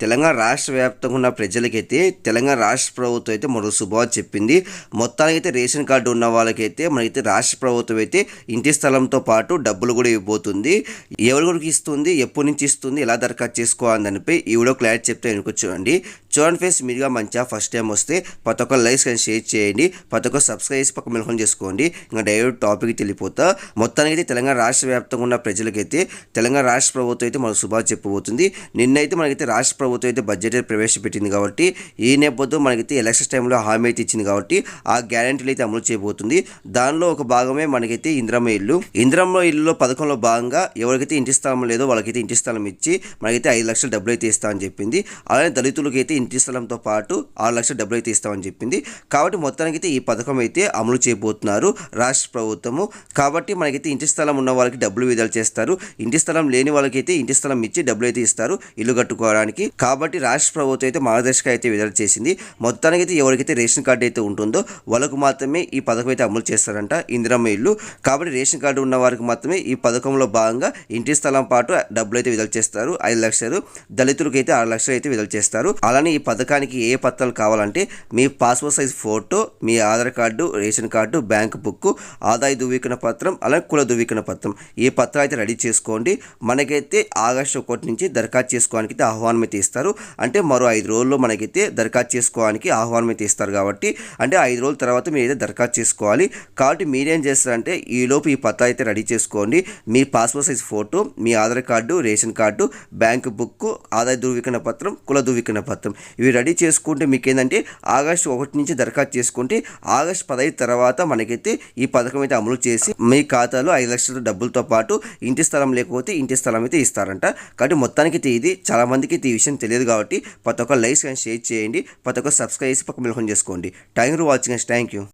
తెలంగాణ రాష్ట్ర వ్యాప్తంగా ఉన్న ప్రజలకైతే తెలంగాణ రాష్ట్ర ప్రభుత్వం అయితే మరో శుభవార్త చెప్పింది. మొత్తానికైతే రేషన్ కార్డు ఉన్న వాళ్ళకైతే మనకైతే రాష్ట్ర ప్రభుత్వం అయితే ఇంటి స్థలంతో పాటు డబ్బులు కూడా ఇవ్వబోతుంది. ఎవరికి ఇస్తుంది? ఎప్పటి నుంచి ఇస్తుంది? ఎలా దరఖాస్తు చేసుకోవాలని దానిపై ఈ వీడియో క్లారిటీ చెప్తే చూడండి. చూడండి ఫేస్ మీరుగా మంచిగా ఫస్ట్ టైం వస్తే ప్రతి ఒక్క లైక్స్ కానీ షేర్ చేయండి. ప్రతి ఒక్క సబ్స్క్రైబ్ చేసి పక్క మెలకొని చేసుకోండి. ఇంకా డైరెక్ట్ టాపిక్ వెళ్ళిపోతా. మొత్తానికైతే తెలంగాణ రాష్ట్ర వ్యాప్తంగా ఉన్న ప్రజలకైతే తెలంగాణ రాష్ట్ర ప్రభుత్వం అయితే మనకు శుభాలు చెప్పబోతుంది. నిన్నైతే మనకైతే రాష్ట్ర ప్రభుత్వం అయితే బడ్జెట్ ప్రవేశపెట్టింది కాబట్టి ఈ నేపథ్యం మనకైతే ఎలక్షన్ టైంలో హామీ అయితే ఇచ్చింది కాబట్టి ఆ గ్యారంటీలు అయితే అమలు చేయబోతుంది. దానిలో ఒక భాగమే మనకైతే ఇంద్రమ్మ ఇల్లు. ఇంద్రమ్మ ఇల్లులో పథకంలో భాగంగా ఎవరికైతే ఇంటి స్థలం లేదో వాళ్ళకైతే ఇంటి స్థలం ఇచ్చి మనకైతే ఐదు లక్షలు డబ్బులు అయితే ఇస్తా అని చెప్పింది. అలానే దళితులకి అయితే ఇంటి స్థలంతో పాటు ఆరు లక్షల డబ్బులు అయితే ఇస్తామని చెప్పింది. కాబట్టి మొత్తానికైతే ఈ పథకం అయితే అమలు చేయబోతున్నారు రాష్ట్ర ప్రభుత్వము. కాబట్టి మనకైతే ఇంటి స్థలం ఉన్న వాళ్ళకి డబ్బులు విడుదల చేస్తారు. ఇంటి స్థలం లేని వాళ్ళకైతే ఇంటి స్థలం ఇచ్చి డబ్బులు అయితే ఇస్తారు ఇల్లు కట్టుకోవడానికి. కాబట్టి రాష్ట్ర ప్రభుత్వం అయితే మార్గదర్శక అయితే విడుదల చేసింది. మొత్తానికి అయితే ఎవరికైతే రేషన్ కార్డు అయితే ఉంటుందో వాళ్ళకు మాత్రమే ఈ పథకం అయితే అమలు చేస్తారంట ఇందిరమ్మ ఇల్లు. కాబట్టి రేషన్ కార్డు ఉన్న వారికి మాత్రమే ఈ పథకంలో భాగంగా ఇంటి స్థలం పాటు డబ్బులు అయితే విడుదల చేస్తారు. ఐదు లక్షలు. దళితులకు అయితే ఆరు లక్షలు అయితే విడుదల చేస్తారు. అలానే ఈ పథకానికి ఏ పత్రాలు కావాలంటే మీ పాస్పోర్ట్ సైజ్ ఫోటో మీ Aadhaar card ration card bank book ఆదాయ ధృవీకరణ పత్రం అలాగే కుల ధృవీకరణ పత్రం. ఈ పత్రాలు అయితే రెడీ చేసుకోండి. మనకైతే ఆగస్టు ఒకటి నుంచి దరఖాస్తు చేసుకోవడానికి అయితే ఆహ్వానం అయితే ఇస్తారు అంటే మరో ఐదు రోజుల్లో మనకైతే దరఖాస్తు చేసుకోవడానికి ఆహ్వానం అయితే ఇస్తారు కాబట్టి అంటే ఐదు రోజుల తర్వాత మీరు అయితే దరఖాస్తు చేసుకోవాలి. కాబట్టి మీరేం చేస్తారంటే ఈలోపు ఈ పత్రాలు అయితే రెడీ చేసుకోండి. మీ పాస్పోర్ట్ సైజ్ ఫోటో మీ Aadhaar card ration card bank book ఆదాయ ధృవీకరణ పత్రం కుల ధృవీకరణ పత్రం. ఇవి రెడీ చేసుకుంటే మీకు ఏంటంటే ఆగస్టు ఒకటి నుంచి దరఖాస్తు చేసుకుంటే ఆగస్టు పదహైదు తర్వాత మనకైతే ఈ పథకం అయితే అమలు చేసి మీ ఖాతాలో ఐదు లక్షల డబ్బులతో పాటు ఇంటి స్థలం లేకపోతే ఇంటి స్థలం అయితే ఇస్తారంట. కాబట్టి మొత్తానికి అయితే ఇది చాలా మందికి అయితే ఈ విషయం తెలియదు కాబట్టి ప్రతి ఒక్క లైక్స్ కానీ షేర్ చేయండి ప్రతి ఒక్క సబ్స్క్రైబ్ చేసి పక్క మెలకొని చేసుకోండి. Thank you watching thank you.